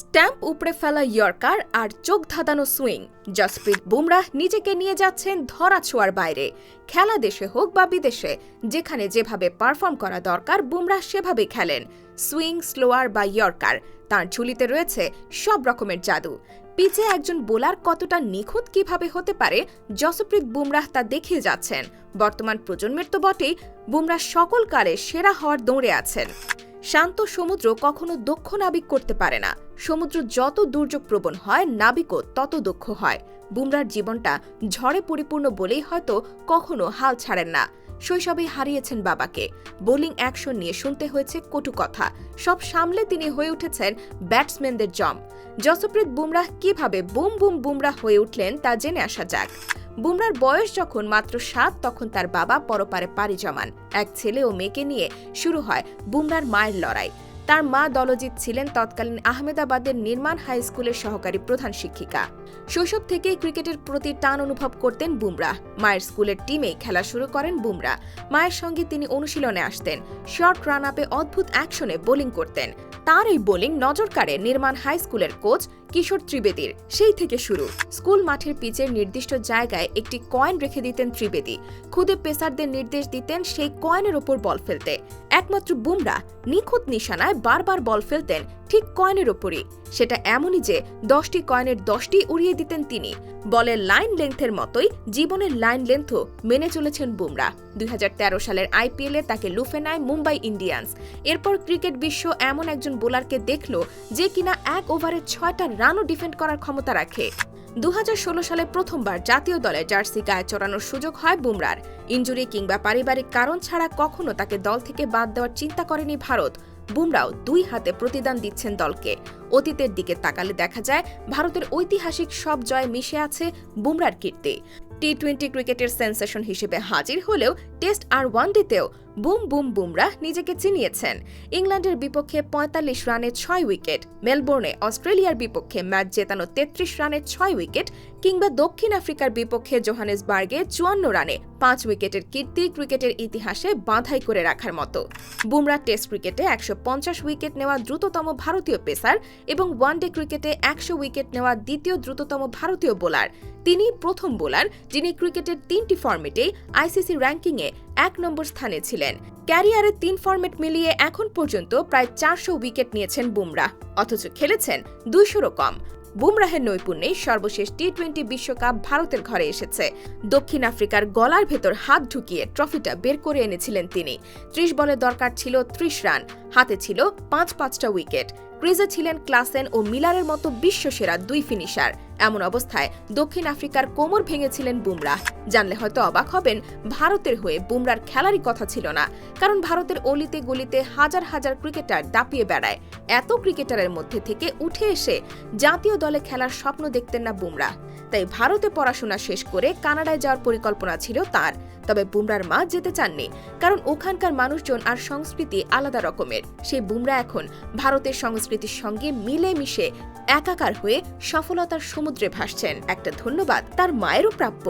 Stamp উপড়ে ফেলা yorker আর চোখ ধাঁধানো সুইং জসপ্রীত বুমরাহ নিজেকে নিয়ে যাচ্ছেন ধরা ছোঁয়ার বাইরে। খেলা দেশে হোক বা বিদেশে, যেখানে যেভাবে পারফর্ম করা দরকার বুমরাহ সেভাবে খেলেন। সুইং স্লোয়ার বা ইয়র্কার তার ঝুলিতে রয়েছে সব রকমের জাদু। পিচে একজন বোলার কতটা নিখুঁত কীভাবে হতে পারে জসপ্রীত বুমরাহ তা দেখিয়ে যাচ্ছেন। বর্তমান প্রজন্মের তো বটেই বুমরাহ সকল কালে সেরা হওয়ার দৌড়ে আছেন। শান্ত সমুদ্র কখনো দক্ষ নাবিক করতে পারে না। সমুদ্র যত দুর্যোগ প্রবণ হয়, নাবিকও তত দক্ষ হয়। বুমরার জীবনটা ঝড়ে পরিপূর্ণ বলেই হয়তো কখনো হাল ছাড়েন না। শৈশবে হারিয়েছেন বাবাকে। বোলিং অ্যাকশন নিয়ে শুনতে হয়েছে কটু কথা। সব সামলে তিনি হয়ে উঠেছেন ব্যাটসম্যানদের জম। জসপ্রীত বুমরাহ কীভাবে বুম বুম বুমরাহ হয়ে উঠলেন তা জেনে আসা যাক। বুমরার বয়স যখন মাত্র সাত, তখন তার বাবা পরপারে পাড়ি জমান। এক ছেলে ও মেয়েকে নিয়ে শুরু হয় বুমরার মায়ের লড়াই। তার মা দলজিৎ ছিলেন তৎকালীন আহমেদাবাদের নির্মাণ হাই স্কুলের সহকারী প্রধান শিক্ষিকা। শৈশব থেকেই ক্রিকেটের প্রতি টান অনুভব করতেন বুমরাহ মায়ের স্কুলের টিমে খেলা শুরু করেন বুমরাহ মায়ের সঙ্গে তিনি অনুশীলনে আসতেন। শর্ট রান আপে অদ্ভুত অ্যাকশনে বোলিং করতেন। তার এই বোলিং নজর কাড়ে নির্মাণ হাই স্কুলের কোচ কিশোর ত্রিবেদীর। সেই থেকে শুরু। স্কুল মাঠের পিচের নির্দিষ্ট জায়গায় একটি কয়েন রেখে দিতেন ত্রিবেদী। খুদে পেসারদের নির্দেশ দিতেন সেই কয়েনের ওপর বল ফেলতে। একমাত্র বুমরা নিখুঁত নিশানায় বারবার বল ফেলতেন ঠিক কয়েনের ওপরই সেটা এমনই যে দশটি কয়েনের দশটি উড়িয়ে দিতেন তিনি। বলের লাইন লেন্থের মতোই জীবনের লাইন লেন্থও মেনে চলেছেন বুমরা। দুই সালের আইপিএলে তাকে লুফে নেয় মুম্বাই ইন্ডিয়ান্স। এরপর ক্রিকেট বিশ্ব এমন একজন বোলারকে দেখল যে কিনা এক ওভারে ছয়টা রানও ডিফেন্ড করার ক্ষমতা রাখে। দুই হাজার ষোলো সালে প্রথমবার জাতীয় দলে জার্সি গায়ে চড়ানোর সুযোগ হয় বুমরার। ইঞ্জুরি কিংবা পারিবারিক কারণ ছাড়া কখনো তাকে দল থেকে বাদ দেওয়ার চিন্তা করেনি ভারত। বুমরাও দুই হাতে প্রতিদান দিচ্ছেন দলকে। অতীতের দিকে তাকালে দেখা যায়, ভারতের ঐতিহাসিক সব জয় মিশে আছে বুমরার কীর্তি। টি টোয়েন্টি ক্রিকেটের সেন্সেশন হিসেবে হাজির হলেও টেস্ট আর ওয়ান ওয়ানডেতেও বুম বুম বুমরাহ নিজেকে চিনিয়েছেন। ইংল্যান্ডের বিপক্ষে পঁয়তাল্লিশ রানে ছয় উইকেট, মেলবোর্নে অস্ট্রেলিয়ার বিপক্ষে ম্যাচ জেতানো তেত্রিশ রানে ছয় উইকেট কিংবা দক্ষিণ আফ্রিকার বিপক্ষে জোহানেসবার্গে চুয়ান্ন রানে পাঁচ উইকেটের কীর্তি ক্রিকেটের ইতিহাসে বাঁধাই করে রাখার মতো। বুমরা টেস্ট ক্রিকেটে একশো পঞ্চাশ উইকেট নেওয়া দ্রুততম ভারতীয় পেসার এবং ওয়ানডে ক্রিকেটে একশো উইকেট নেওয়া দ্বিতীয় দ্রুততম ভারতীয় বোলার। তিনি প্রথম বোলার, যিনি ক্রিকেটের তিনটি ফর্মেটে আইসিসি র্যাঙ্কিংয়ে এক নম্বর স্থানে ছিলেন। ক্যারিয়ারে তিন ফর্মেট মিলিয়ে এখন পর্যন্ত প্রায় চারশো উইকেট নিয়েছেন বুমরাহ, অথচ খেলেছেন দুইশোরও কম। বুমরাহের নৈপুণ্যে সর্বশেষ টি টোয়েন্টি বিশ্বকাপ ভারতের ঘরে এসেছে। দক্ষিণ আফ্রিকার গলার ভেতর হাত ঢুকিয়ে ট্রফিটা বের করে এনেছিলেন তিনি। ত্রিশ বলে দরকার ছিল ত্রিশ রান, হাতে ছিল পাঁচ পাঁচটা উইকেট। ক্রিজে ছিলেন ক্লাসেন ও মিলারের মতো বিশ্বসেরা দুই ফিনিশার। এমন অবস্থায় দক্ষিণ আফ্রিকার কোমর ভেঙেছিলেন বুমরাহ। জানলে হয়তো অবাক হবেন, ভারতের হয়ে বুমরার খেলারই কথা ছিল না, কারণ ভারতের অলিতে গলিতে হাজার হাজার ক্রিকেটার দাপিয়ে বেড়ায়। এত ক্রিকেটারের মধ্যে থেকে উঠে এসে জাতীয় দলে খেলার স্বপ্ন দেখতেন না বুমরাহ। তাই ভারতে পড়াশোনা শেষ করে কানাডায় যাওয়ার পরিকল্পনা ছিল তার। তবে বুমরার মা যেতে চাননি, কারণ ওখানকার মানুষজন আর সংস্কৃতি আলাদা রকমের। সেই বুমরা এখন ভারতের সংস্কৃতির সঙ্গে মিলে মিশে একাকার হয়ে সফলতার সমুদ্রে ভাসছেন। একটা ধন্যবাদ তার মায়েরও প্রাপ্য।